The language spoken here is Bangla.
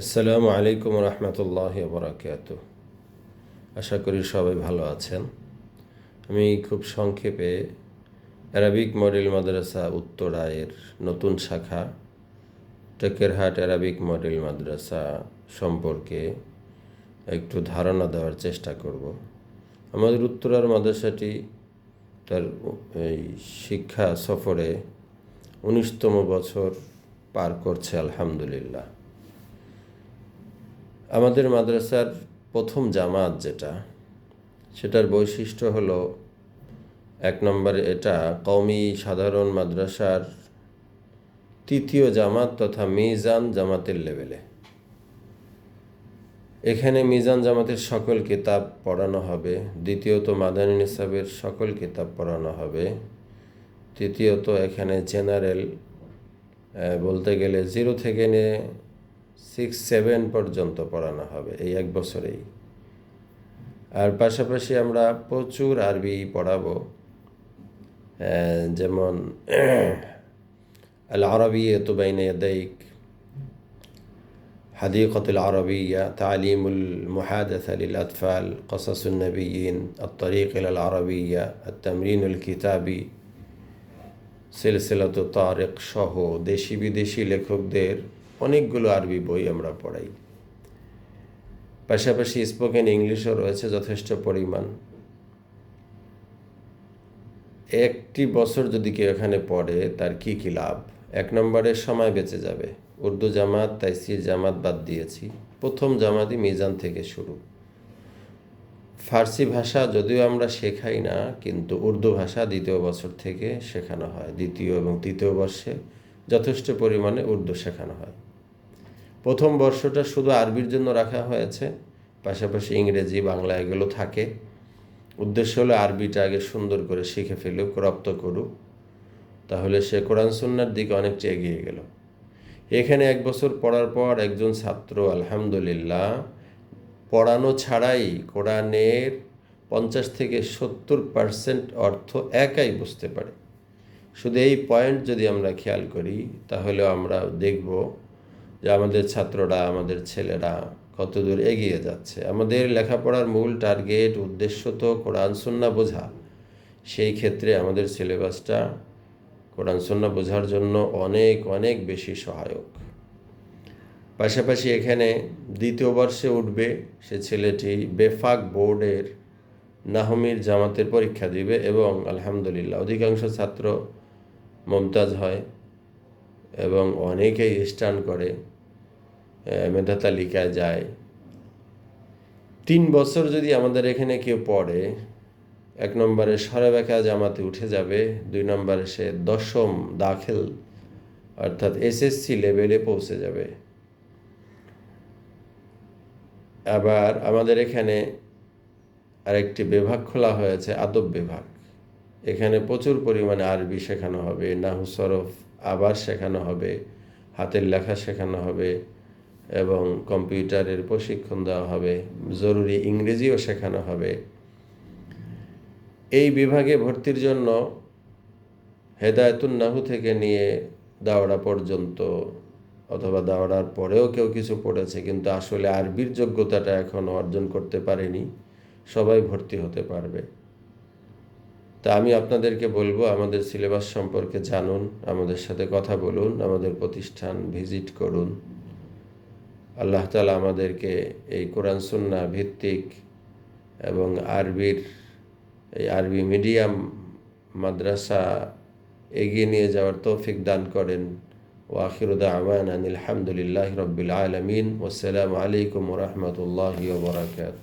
আসসালামু আলাইকুম রহমতুল্লাহ বরাকাত আশা করি সবাই ভালো আছেন। আমি খুব সংক্ষেপে অ্যারাবিক মডেল মাদ্রাসা উত্তরায়ের নতুন শাখা টেকেরহাট অ্যারাবিক মডেল মাদ্রাসা সম্পর্কে একটু ধারণা দেওয়ার চেষ্টা করব। আমাদের উত্তরার মাদ্রাসাটি তার এই শিক্ষা সফরে উনিশতম বছর পার করছে, আলহামদুলিল্লাহ। আমাদের মাদ্রাসার প্রথম জামাত যেটা, সেটার বৈশিষ্ট্য হলো, এক নম্বরে এটা কওমি সাধারণ মাদ্রাসার তৃতীয় জামাত তথা মিজান জামাতের লেভেলে। এখানে মিজান জামাতের সকল কিতাব পড়ানো হবে, দ্বিতীয়ত মাদানী নিসাবের সকল কিতাব পড়ানো হবে, তৃতীয়ত এখানে জেনারেল বলতে গেলে জিরো থেকে নিয়ে সিক্স সেভেন পর্যন্ত পড়ানো হবে এই এক বছরেই আর পাশাপাশি আমরা প্রচুর আরবি পড়াবো যেমন আল আরবিয়ত বাইন ইয়াদাইক حديقة العربية تعليم المحادثة للأطفال قصص النبيين الطريق إلى العربية التمرين الكتابي সিলসিলাত তারেক সহ দেশি বিদেশি লেখকদের অনেকগুলো আরবি বই আমরা পড়াই। পাশাপাশি স্পোকেন ইংলিশও রয়েছে যথেষ্ট পরিমাণ। একটি বছর যদি কেউ এখানে পড়ে, তার কি কী লাভ? এক নম্বরে সময় বেঁচে যাবে। উর্দু জামাত, তাইসির জামাত বাদ দিয়েছি। প্রথম জামাতই মিজান থেকে শুরু। ফার্সি ভাষা যদিও আমরা শেখাই না, কিন্তু উর্দু ভাষা দ্বিতীয় বছর থেকে শেখানো হয়। দ্বিতীয় এবং তৃতীয় বর্ষে যথেষ্ট পরিমাণে উর্দু শেখানো হয়। প্রথম বর্ষটা শুধু আরবির জন্য রাখা হয়েছে, পাশাপাশি ইংরেজি, বাংলা এগুলো থাকে। উদ্দেশ্য হলো আরবিটা আগে সুন্দর করে শিখে ফেলুক, রপ্ত করুক। তাহলে সে কোরআন সুন্নার দিকে অনেকটা এগিয়ে গেল। এখানে এক বছর পড়ার পর একজন ছাত্র, আলহামদুলিল্লাহ, পড়ানো ছাড়াই কোরআনের পঞ্চাশ থেকে সত্তর পার্সেন্ট অর্থ একাই বুঝতে পারে। শুধু এই পয়েন্ট যদি আমরা খেয়াল করি তাহলে আমরা দেখব যে আমাদের ছাত্ররা, আমাদের ছেলেরা কতদূর এগিয়ে যাচ্ছে। আমাদের লেখাপড়ার মূল টার্গেট, উদ্দেশ্য তো কোরআন, সন্না বোঝা। সেই ক্ষেত্রে আমাদের সিলেবাসটা কোরআন, সন্না বোঝার জন্য অনেক অনেক বেশি সহায়ক। পাশাপাশি এখানে দ্বিতীয় বর্ষে উঠবে, সে ছেলেটি বেফাক বোর্ডের নাহমির জামাতের পরীক্ষা দিবে এবং আলহামদুলিল্লাহ অধিকাংশ ছাত্র মমতাজ হয় এবং অনেকেই স্টান করে। মেধা তালিকায় যায়। তিন বছর যদি আমাদের এখানে কেউ পড়ে, এক নম্বরে সরেবেখা জামাতে উঠে যাবে, দুই নম্বরে সে দশম দাখিল, অর্থাৎ এসএসসি লেভেলে পৌঁছে যাবে। আবার আমাদের এখানে আরেকটি বিভাগ খোলা হয়েছে, আদব বিভাগ। এখানে প্রচুর পরিমাণে আরবি শেখানো হবে, নাহু সরফ আবার শেখানো হবে, হাতের লেখা শেখানো হবে। এবং কম্পিউটারের প্রশিক্ষণ দেওয়া হবে, জরুরি ইংরেজিও শেখানো হবে। এই বিভাগে ভর্তির জন্য হেদায়তুন নাহু থেকে নিয়ে দাওড়া পর্যন্ত, অথবা দাওড়ার পরেও কেউ কিছু পড়েছে, কিন্তু আসলে আরবির যোগ্যতাটা এখনও অর্জন করতে পারেনি, সবাই ভর্তি হতে পারবে। তা আমি আপনাদেরকে বলব, আমাদের সিলেবাস সম্পর্কে জানুন, আমাদের সাথে কথা বলুন, আমাদের প্রতিষ্ঠান ভিজিট করুন। আল্লাহ তালা আমাদেরকে এই কোরআন, সুন্না ভিত্তিক এবং আরবির, এই আরবি মিডিয়াম মাদ্রাসা এগিয়ে নিয়ে যাওয়ার তৌফিক দান করেন। ওয়াখিরুদা আমান আনিল হামদুলিল্লাহ রবিল আলমিন। ওসালামু আলাইকুম রহমতুল্লাহ বরাকাত